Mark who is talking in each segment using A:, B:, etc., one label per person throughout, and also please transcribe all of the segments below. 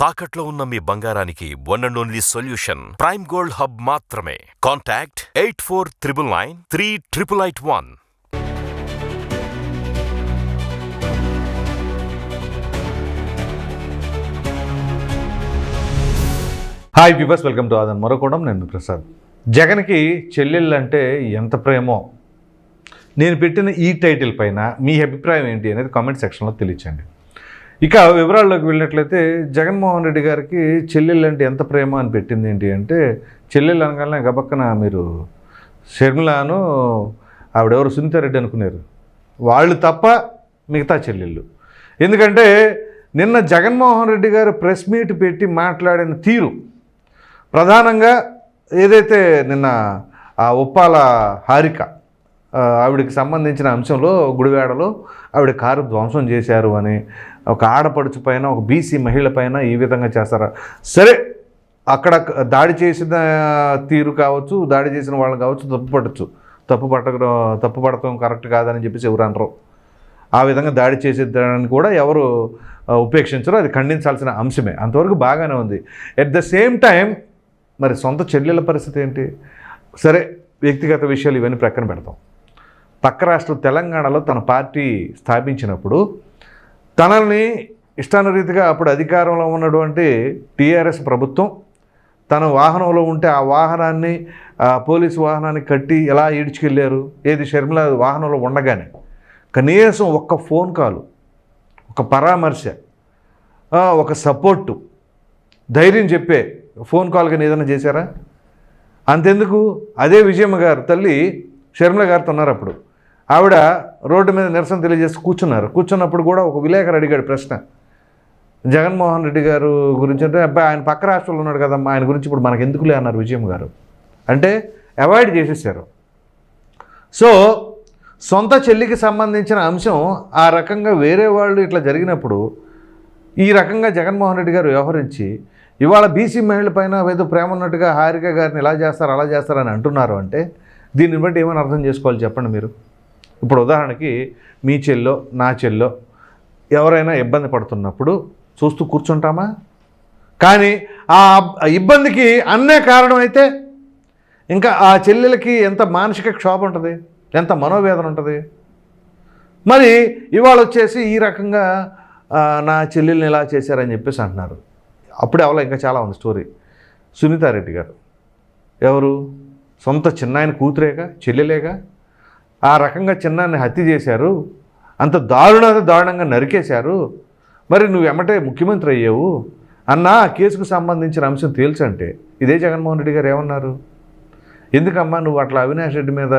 A: తాకట్లో ఉన్న మీ బంగారానికి one and only solution prime gold hub మాత్రమే. Contact eight four triple nine three triple eight one
B: hi viewers welcome to Aadhan మరొకడం నేను ప్రసాద్. జగన్కి చెల్లెళ్ళు అంటే ఎంత ప్రేమో? నేను పెట్టిన ఈ టైటిల్ పైన మీ అభిప్రాయం ఏంటి అనేది కామెంట్ సెక్షన్లో తెలియచండి ఇక వివరాల్లోకి వెళ్ళినట్లయితే జగన్మోహన్ రెడ్డి గారికి చెల్లెళ్ళు అంటే ఎంత ప్రేమ అని పెట్టింది ఏంటి అంటే చెల్లెళ్ళు అనగానే గబక్కన మీరు షర్మిలాను ఆవిడెవరు సునీతారెడ్డి అనుకున్నారు. వాళ్ళు తప్ప మిగతా చెల్లెళ్ళు. ఎందుకంటే నిన్న జగన్మోహన్ రెడ్డి గారు ప్రెస్ మీట్ పెట్టి మాట్లాడిన తీరు ప్రధానంగా ఏదైతే నిన్న ఆ ఉప్పాల హారిక ఆవిడకి సంబంధించిన అంశంలో గుడివాడలో ఆవిడ కారు ధ్వంసం చేశారు అని ఒక ఆడపడుచు పైన ఒక బీసీ మహిళ పైన ఈ విధంగా చేస్తారా? సరే అక్కడ దాడి చేసిన తీరు కావచ్చు దాడి చేసిన వాళ్ళు కావచ్చు తప్పు తప్పు పట్టడం తప్పు పడటం కరెక్ట్ కాదని చెప్పేసి ఎవరు అనరు. ఆ విధంగా దాడి చేసేదాన్ని కూడా ఎవరు ఉపేక్షించరు అది ఖండించాల్సిన అంశమే. అంతవరకు బాగానే ఉంది. ఎట్ ద సేమ్ టైం మరి సొంత చెల్లెల పరిస్థితి ఏంటి? సరే వ్యక్తిగత విషయాలు ఇవన్నీ ప్రక్కన పెడతాం. పక్క రాష్ట్రం తెలంగాణలో తన పార్టీ స్థాపించినప్పుడు తనల్ని ఇష్టానురీతిగా అప్పుడు అధికారంలో ఉన్నటువంటి టీఆర్ఎస్ ప్రభుత్వం తన వాహనంలో ఉంటే ఆ వాహనాన్ని ఆ పోలీసు వాహనాన్ని కట్టి ఎలా ఈడ్చుకెళ్ళారు ఏది షర్మిల వాహనంలో ఉండగానే. కనీసం ఒక్క ఫోన్ కాలు ఒక పరామర్శ ఒక సపోర్టు ధైర్యం చెప్పే ఫోన్ కాల్ కానీ ఏదైనా చేశారా? అంతెందుకు? అదే విజయమ్మ గారు తల్లి షర్మిల గారితో ఉన్నారు అప్పుడు. ఆవిడ రోడ్డు మీద నిరసన తెలియజేసి కూర్చున్నారు. కూర్చున్నప్పుడు కూడా ఒక విలేకరు అడిగాడు ప్రశ్న. జగన్మోహన్ రెడ్డి గారు గురించి అంటే అబ్బాయి ఆయన పక్క రాష్ట్రంలో ఉన్నాడు కదమ్మా ఆయన గురించి ఇప్పుడు మనకు ఎందుకులే అన్నారు విజయం గారు. అంటే అవాయిడ్ చేసేసారు. సో సొంత చెల్లికి సంబంధించిన అంశం ఆ రకంగా వేరే వాళ్ళు ఇట్లా జరిగినప్పుడు ఈ రకంగా జగన్మోహన్ రెడ్డి గారు వ్యవహరించి ఇవాళ బీసీ మహిళల పైన ఏదో ప్రేమ ఉన్నట్టుగా హారిక గారిని ఇలా చేస్తారు అలా చేస్తారని అంటున్నారు అంటే దీన్ని బట్టి ఏమైనా అర్థం చేసుకోవాలి చెప్పండి మీరు? ఇప్పుడు ఉదాహరణకి మీ చెల్లో నా చెల్లో ఎవరైనా ఇబ్బంది పడుతున్నప్పుడు చూస్తూ కూర్చుంటామా? కానీ ఆ ఇబ్బందికి అన్నే కారణం అయితే ఇంకా ఆ చెల్లెలకి ఎంత మానసిక క్షోభ ఉంటుంది? ఎంత మనోవేదన ఉంటుంది? మరి ఇవాళ వచ్చేసి ఈ రకంగా నా చెల్లెల్ని ఇలా చేశారని చెప్పేసి అంటున్నారు. అప్పుడే అవలా ఇంకా చాలా ఉంది స్టోరీ. సునీతారెడ్డి గారు. ఎవరు? సొంత చిన్నాయన కూతురేగా? చెల్లెలేగా? ఆ రకంగా చిన్నాన్ని హత్య చేశారు. అంత దారుణ దారుణంగా నరికేశారు. మరి నువ్వు ఎమ్మటే ముఖ్యమంత్రి అయ్యావు. అన్న ఆ కేసుకు సంబంధించిన అంశం తేల్చంటే ఇదే జగన్మోహన్ రెడ్డి గారు ఏమన్నారు? ఎందుకమ్మా నువ్వు అట్లా అవినాష్ రెడ్డి మీద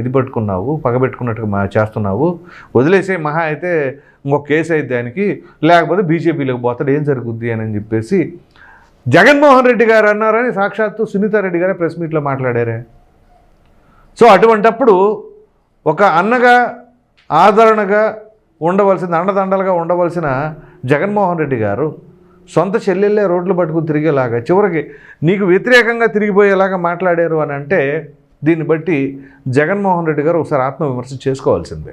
B: ఇది పట్టుకున్నావు పగబెట్టుకున్నట్టుగా మా చేస్తున్నావు. వదిలేసే మహా అయితే ఇంకొక కేసు అయితే దానికి. లేకపోతే బీజేపీలోకి పోతాడు ఏం జరుగుద్ది అని చెప్పేసి జగన్మోహన్ రెడ్డి గారు అన్నారని సాక్షాత్తు సునీతారెడ్డి గారే ప్రెస్ మీట్లో మాట్లాడారే. సో అటువంటప్పుడు ఒక అన్నగా ఆదరణగా ఉండవలసిన అండదండలుగా ఉండవలసిన జగన్మోహన్ రెడ్డి గారు సొంత చెల్లెళ్ళే రోడ్లు పట్టుకుని తిరిగేలాగా చివరికి నీకు వ్యతిరేకంగా తిరిగిపోయేలాగా మాట్లాడారు అని అంటే దీన్ని బట్టి జగన్మోహన్ రెడ్డి గారు ఒకసారి ఆత్మవిమర్శ చేసుకోవాల్సిందే.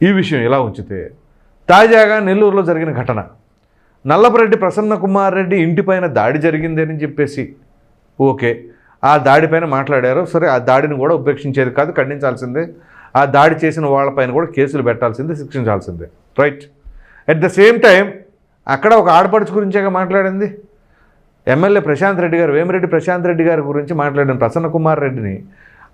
B: ఈ విషయం ఇలా ఉంచితే తాజాగా నెల్లూరులో జరిగిన ఘటన. నల్లపరెడ్డి ప్రసన్న కుమార్ రెడ్డి ఇంటిపైన దాడి జరిగిందని చెప్పేసి ఓకే. ఆ దాడిపైన మాట్లాడారు. సరే ఆ దాడిని కూడా ఉపేక్షించేది కాదు ఖండించాల్సిందే. ఆ దాడి చేసిన వాళ్ళపైన కూడా కేసులు పెట్టాల్సిందే శిక్షించాల్సిందే. Right at the same time అక్కడ ఒక ఆడపడుచు గురించేగా మాట్లాడింది. ఎమ్మెల్యే ప్రశాంత్ రెడ్డి గారు వేమిరెడ్డి ప్రశాంత్ రెడ్డి గారి గురించి మాట్లాడిన ప్రసన్న కుమార్ రెడ్డిని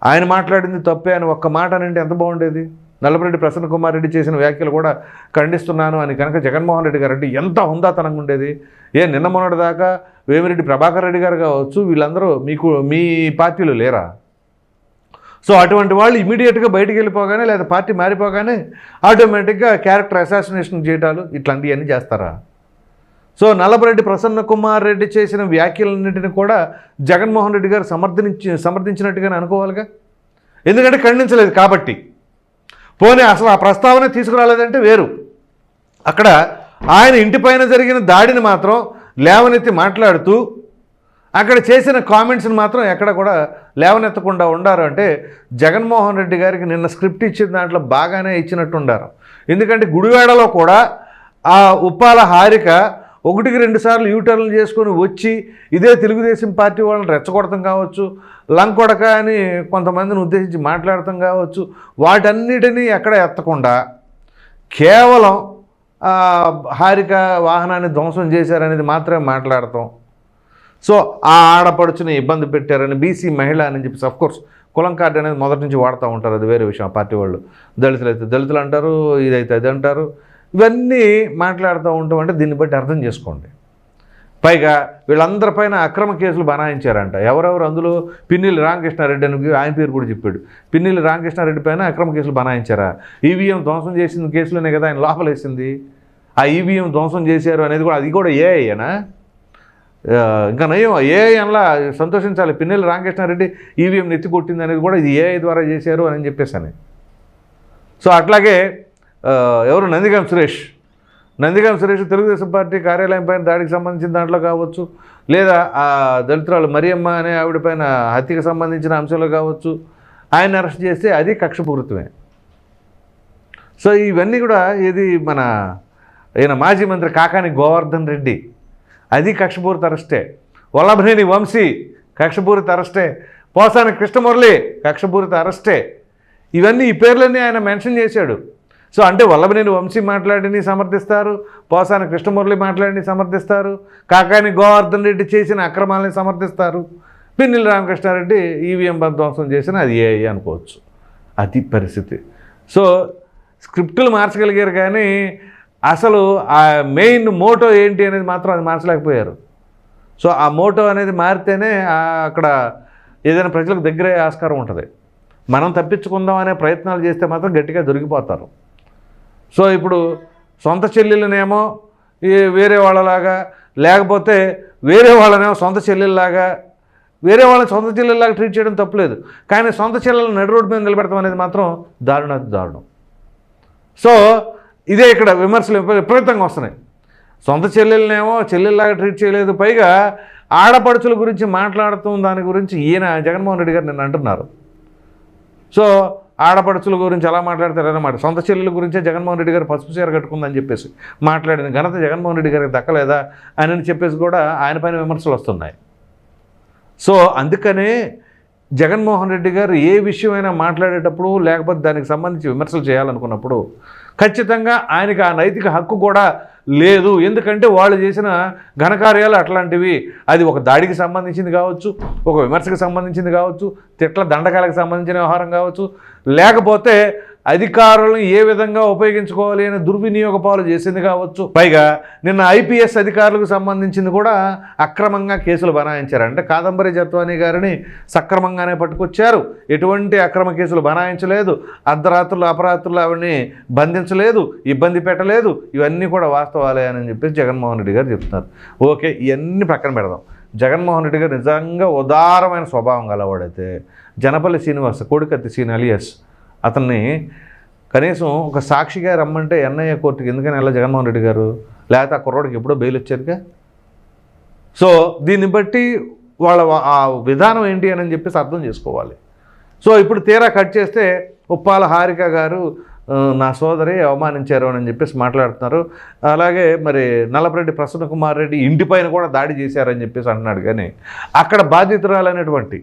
B: ఆయన మాట్లాడింది తప్పే అని ఒక్క మాట అనంటే ఎంత బాగుండేది? నల్లపరెడ్డి ప్రసన్న కుమార్ రెడ్డి చేసిన వ్యాఖ్యలు కూడా ఖండిస్తున్నాను అని కనుక జగన్మోహన్ రెడ్డి గారు అంటే ఎంత హుందాతనంగా ఉండేది? ఏ నిన్న మొన్నటిదాకా వేమిరెడ్డి ప్రభాకర్ రెడ్డి గారు కావచ్చు వీళ్ళందరూ మీకు మీ పార్టీలో లేరా? సో అటువంటి వాళ్ళు ఇమీడియట్గా బయటికి వెళ్ళిపోగానే లేదా పార్టీ మారిపోగానే ఆటోమేటిక్గా క్యారెక్టర్ అసాసినేషన్ చేయటాలు ఇట్లాంటివన్నీ చేస్తారా? సో నల్లబరెడ్డి ప్రసన్న కుమార్ రెడ్డి చేసిన వ్యాఖ్యలన్నింటిని కూడా జగన్మోహన్ రెడ్డి గారు సమర్థించి సమర్థించినట్టుగానే అనుకోవాలిగా? ఎందుకంటే ఖండించలేదు కాబట్టి. పోనీ అసలు ఆ ప్రస్తావన తీసుకురాలేదంటే వేరు. అక్కడ ఆయన ఇంటిపైన జరిగిన దాడిని మాత్రం లేవనెత్తి మాట్లాడుతూ అక్కడ చేసిన కామెంట్స్ని మాత్రం ఎక్కడ కూడా లేవనెత్తకుండా ఉండారు. అంటే జగన్మోహన్ రెడ్డి గారికి నిన్న స్క్రిప్ట్ ఇచ్చిన దాంట్లో బాగానే ఇచ్చినట్టుండారు ఎందుకంటే గుడివాడలో కూడా ఆ ఉప్పాల హారిక ఒకటికి రెండు సార్లు యూటర్న్లు చేసుకొని వచ్చి ఇదే తెలుగుదేశం పార్టీ వాళ్ళని రెచ్చగొడతాం కావచ్చు లంకొడక అని కొంతమందిని ఉద్దేశించి మాట్లాడటం కావచ్చు వాటన్నిటినీ ఎక్కడ ఎత్తకుండా కేవలం హారిక వాహనాన్ని ధ్వంసం చేశారనేది మాత్రమే మాట్లాడతాం. సో ఆ ఆడపడుచుని ఇబ్బంది పెట్టారని బీసీ మహిళ అని చెప్పి అఫ్కోర్స్ కులం కార్డు అనేది మొదటి నుంచి వాడుతూ ఉంటారు. అది వేరే విషయం పార్టీ వాళ్ళు. దళితులు అయితే దళితులు అంటారు ఇదైతే అది అంటారు. ఇవన్నీ మాట్లాడుతూ ఉంటాం అంటే దీన్ని బట్టి అర్థం చేసుకోండి. పైగా వీళ్ళందరిపైన అక్రమ కేసులు బనాయించారంట. ఎవరెవరు అందులో? పిన్నిలి రామకృష్ణారెడ్డి అని ఆయన పేరు కూడా చెప్పాడు. పిన్నిలి రామకృష్ణారెడ్డి పైన అక్రమ కేసులు బనాయించారా? ఈవీఎం ధ్వంసం చేసిన కేసులోనే కదా ఆయన లోపలేసింది. ఆ ఈవీఎం ధ్వంసం చేశారు అనేది కూడా అది కూడా ఏ అయ్యానా ఇంకా నయం ఏఐఎన్లా సంతోషించాలి. పిన్నెల రామకృష్ణారెడ్డి ఈవీఎం నెత్తి కొట్టింది అనేది కూడా ఇది ఏఐ ద్వారా చేశారు అని చెప్పేసాను సో అట్లాగే ఎవరు? నందిగం సురేష్. నందిగాం సురేష్ తెలుగుదేశం పార్టీ కార్యాలయం పైన దాడికి సంబంధించిన దాంట్లో కావచ్చు లేదా ఆ దళితురాలు మరియమ్మ అనే ఆవిడ పైన హత్యకు సంబంధించిన అంశంలో కావచ్చు ఆయన అరెస్ట్ చేస్తే అది కక్షపూరితమే. సో ఇవన్నీ కూడా ఇది మన ఈయన మాజీ మంత్రి కాకాని గోవర్ధన్ రెడ్డి అది కక్షపూరిత అరెస్టే. వల్లభనేని వంశీ కక్షపూరిత అరెస్టే. పోసాని కృష్ణమురళి కక్షపూరిత అరెస్టే. ఇవన్నీ ఈ పేర్లన్నీ ఆయన మెన్షన్ చేశాడు. సో అంటే వల్లభనేని వంశీ మాట్లాడిని సమర్థిస్తారు పోసాని కృష్ణమురళి మాట్లాడిని సమర్థిస్తారు కాకాని గోవర్ధన్ రెడ్డి చేసిన అక్రమాలని సమర్థిస్తారు పిన్నెల రామకృష్ణారెడ్డి ఈవీఎం ధ్వంసం చేసిన అది ఏ అనుకోవచ్చు. అది పరిస్థితి. సో స్క్రిప్టులు మార్చగలిగారు కానీ అసలు ఆ మెయిన్ మోటో ఏంటి అనేది మాత్రం అది మార్చలేకపోయారు. సో ఆ మోటో అనేది మారితేనే అక్కడ ఏదైనా ప్రజలకు దగ్గరే ఆస్కారం ఉంటుంది. మనం తప్పించుకుందాం అనే ప్రయత్నాలు చేస్తే మాత్రం గట్టిగా దొరికిపోతారు. సో ఇప్పుడు సొంత చెల్లెలనేమో ఈ వేరే వాళ్ళలాగా లేకపోతే వేరే వాళ్ళనేమో సొంత చెల్లెల్లాగా వేరే వాళ్ళని సొంత చెల్లెల్లాగా ట్రీట్ చేయడం తప్పులేదు. కానీ సొంత చెల్లెలను నడి రోడ్డు మీద నిలబెడతాం అనేది మాత్రం దారుణ దారుణం. సో ఇదే ఇక్కడ విమర్శలు విపరీతంగా వస్తున్నాయి. సొంత చెల్లెలనేమో చెల్లెల్లాగా ట్రీట్ చేయలేదు. పైగా ఆడపడుచుల గురించి మాట్లాడుతున్న దాని గురించి ఈయన జగన్మోహన్ రెడ్డి గారు నిన్న అంటున్నారు. సో ఆడపడుచుల గురించి ఎలా మాట్లాడతారన్నమాట. సొంత చెల్లెల గురించే జగన్మోహన్ రెడ్డి గారు పసుపు చీర కట్టుకుందని చెప్పేసి మాట్లాడిన ఘనత జగన్మోహన్ రెడ్డి గారికి దక్కలేదా అని చెప్పేసి కూడా ఆయన పైన విమర్శలు వస్తున్నాయి. సో అందుకనే జగన్మోహన్ రెడ్డి గారు ఏ విషయమైనా మాట్లాడేటప్పుడు లేకపోతే దానికి సంబంధించి విమర్శలు చేయాలనుకున్నప్పుడు ఖచ్చితంగా ఆయనకి ఆ నైతిక హక్కు కూడా లేదు. ఎందుకంటే వాళ్ళు చేసిన ఘనకార్యాలు అట్లాంటివి. అది ఒక దాడికి సంబంధించింది కావచ్చు ఒక విమర్శకు సంబంధించింది కావచ్చు తిట్ల దండకాలకు సంబంధించిన వ్యవహారం కావచ్చు లేకపోతే అధికారులను ఏ విధంగా ఉపయోగించుకోవాలి అనే దుర్వినియోగ పాలు చేసింది కావచ్చు. పైగా నిన్న ఐపీఎస్ అధికారులకు సంబంధించింది కూడా అక్రమంగా కేసులు బనాయించారు. అంటే కాదంబరి జత్వాని గారిని సక్రమంగానే పట్టుకొచ్చారు. ఎటువంటి అక్రమ కేసులు బనాయించలేదు. అర్ధరాత్రులు అపరాత్రులు ఆవిడని బంధించలేదు ఇబ్బంది పెట్టలేదు. ఇవన్నీ కూడా వాస్తవాలే అని చెప్పేసి జగన్మోహన్ రెడ్డి గారు చెప్తున్నారు. ఓకే ఇవన్నీ పక్కన పెడదాం. జగన్మోహన్ రెడ్డి గారు నిజంగా ఉదారమైన స్వభావం గలవాడైతే జనపల్లి శ్రీనివాస్ కోడికత్తి సీన్ అలియస్. అతన్ని కనీసం ఒక సాక్షిగా రమ్మంటే ఎన్ఐఏ కోర్టుకి ఎందుకని వెళ్ళా జగన్మోహన్ రెడ్డి గారు? లేకపోతే ఆ కుర్రోడికి ఎప్పుడో బెయిల్ వచ్చారుగా? సో దీన్ని బట్టి వాళ్ళ ఆ విధానం ఏంటి అని చెప్పేసి అర్థం చేసుకోవాలి. సో ఇప్పుడు తీరా కట్ చేస్తే ఉప్పాల హారిక గారు నా సోదరి అవమానించారు అని చెప్పేసి మాట్లాడుతున్నారు. అలాగే మరి నల్లపరెడ్డి ప్రసన్న కుమార్ రెడ్డి ఇంటిపైన కూడా దాడి చేశారని చెప్పేసి అంటున్నాడు కానీ అక్కడ బాధితురాలైనటువంటి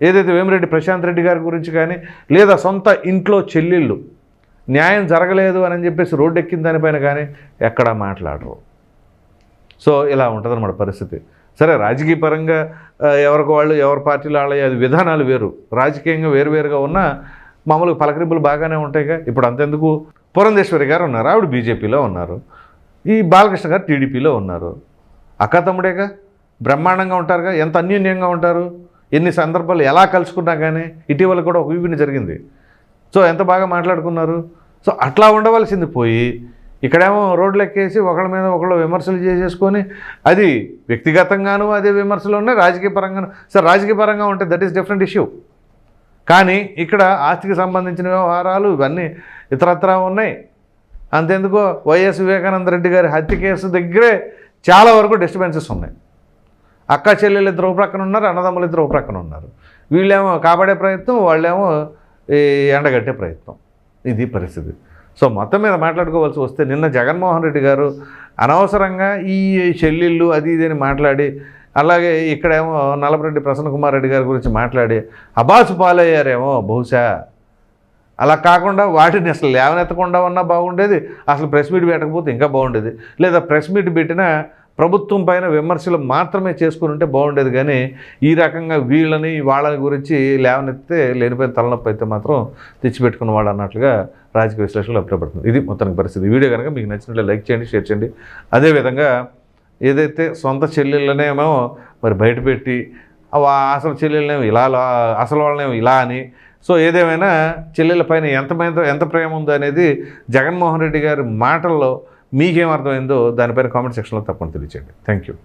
B: ఏదైతే వేమిరెడ్డి ప్రశాంత్ రెడ్డి గారి గురించి కానీ లేదా సొంత ఇంట్లో చెల్లెళ్ళు న్యాయం జరగలేదు అని చెప్పేసి రోడ్డు ఎక్కిన దానిపైన కానీ ఎక్కడా మాట్లాడరు. సో ఇలా ఉంటుందన్నమాట పరిస్థితి. సరే రాజకీయ పరంగా ఎవరికి వాళ్ళు ఎవరి పార్టీలు వాళ్ళ అది విధానాలు వేరు. రాజకీయంగా వేరువేరుగా ఉన్న మామూలుగా పలకరింపులు బాగానే ఉంటాయిగా. ఇప్పుడు అంతెందుకు? పురంధేశ్వరి గారు ఉన్నారు ఆవిడ బీజేపీలో ఉన్నారు. ఈ బాలకృష్ణ గారు టీడీపీలో ఉన్నారు. అక్క తమ్ముడేగా? బ్రహ్మాండంగా ఉంటారుగా? ఎంత అన్యోన్యంగా ఉంటారు? ఎన్ని సందర్భాలు ఎలా కలుసుకున్నా కానీ ఇటీవల కూడా ఒక విభిన్న జరిగింది. సో ఎంత బాగా మాట్లాడుకున్నారు? సో అట్లా ఉండవలసింది పోయి ఇక్కడేమో రోడ్లు ఎక్కేసి ఒకళ్ళ మీద ఒకళ్ళు విమర్శలు చేసేసుకొని అది వ్యక్తిగతంగాను అదే విమర్శలు ఉన్నాయి రాజకీయ పరంగాను. సార్ రాజకీయ పరంగా ఉంటే దట్ ఈస్ డిఫరెంట్ ఇష్యూ కానీ ఇక్కడ ఆస్తికి సంబంధించిన వ్యవహారాలు ఇవన్నీ ఇతరత్రా ఉన్నాయి. అంతెందుకో వైఎస్ వివేకానంద రెడ్డి గారి హత్య కేసు దగ్గరే చాలా వరకు డిస్టర్బెన్సెస్ ఉన్నాయి. అక్క చెల్లెలు ఇద్దరు ప్రక్కన ఉన్నారు అన్నదమ్ములు ఇద్దరు ప్రక్కన ఉన్నారు. వీళ్ళేమో కాపాడే ప్రయత్నం వాళ్ళేమో ఈ ఎండగట్టే ప్రయత్నం. ఇది పరిస్థితి. సో మొత్తం మీద మాట్లాడుకోవాల్సి వస్తే నిన్న జగన్మోహన్ రెడ్డి గారు అనవసరంగా ఈ చెల్లెళ్ళు అది ఇది అని మాట్లాడి అలాగే ఇక్కడేమో నల్లపరెడ్డి ప్రసన్న కుమార్ రెడ్డి గారి గురించి మాట్లాడి అబాసు పాలయ్యారేమో బహుశా. అలా కాకుండా వాటిని అసలు లేవనెత్తకుండా ఉన్నా బాగుండేది అసలు ప్రెస్ మీట్ పెట్టకపోతే ఇంకా బాగుండేది. లేదా ప్రెస్ మీట్ పెట్టినా ప్రభుత్వం పైన విమర్శలు మాత్రమే చేసుకుని ఉంటే బాగుండేది కానీ ఈ రకంగా వీళ్ళని వాళ్ళని గురించి లేవనెత్తితే లేనిపోయిన తలనొప్పి అయితే మాత్రం తెచ్చిపెట్టుకున్న వాళ్ళు అన్నట్లుగా రాజకీయ విశ్లేషణలు అభిప్రాయపడుతుంది ఇది మొత్తానికి పరిస్థితి. వీడియో కనుక మీకు నచ్చినట్లే లైక్ చేయండి షేర్ చేయండి. అదేవిధంగా ఏదైతే సొంత చెల్లెళ్ళనేమో మరి బయటపెట్టి అసలు చెల్లెళ్ళనేమో ఇలా అసలు వాళ్ళనేమో ఇలా అని. సో ఏదేమైనా చెల్లెళ్ళ పైన ఎంత ఎంత ప్రేమ ఉందో అనేది జగన్మోహన్ రెడ్డి గారి మాటల్లో మీకేం అర్థమైందో దానిపైన కామెంట్ సెక్షన్లో తప్పని తెలియచేయండి. Thank you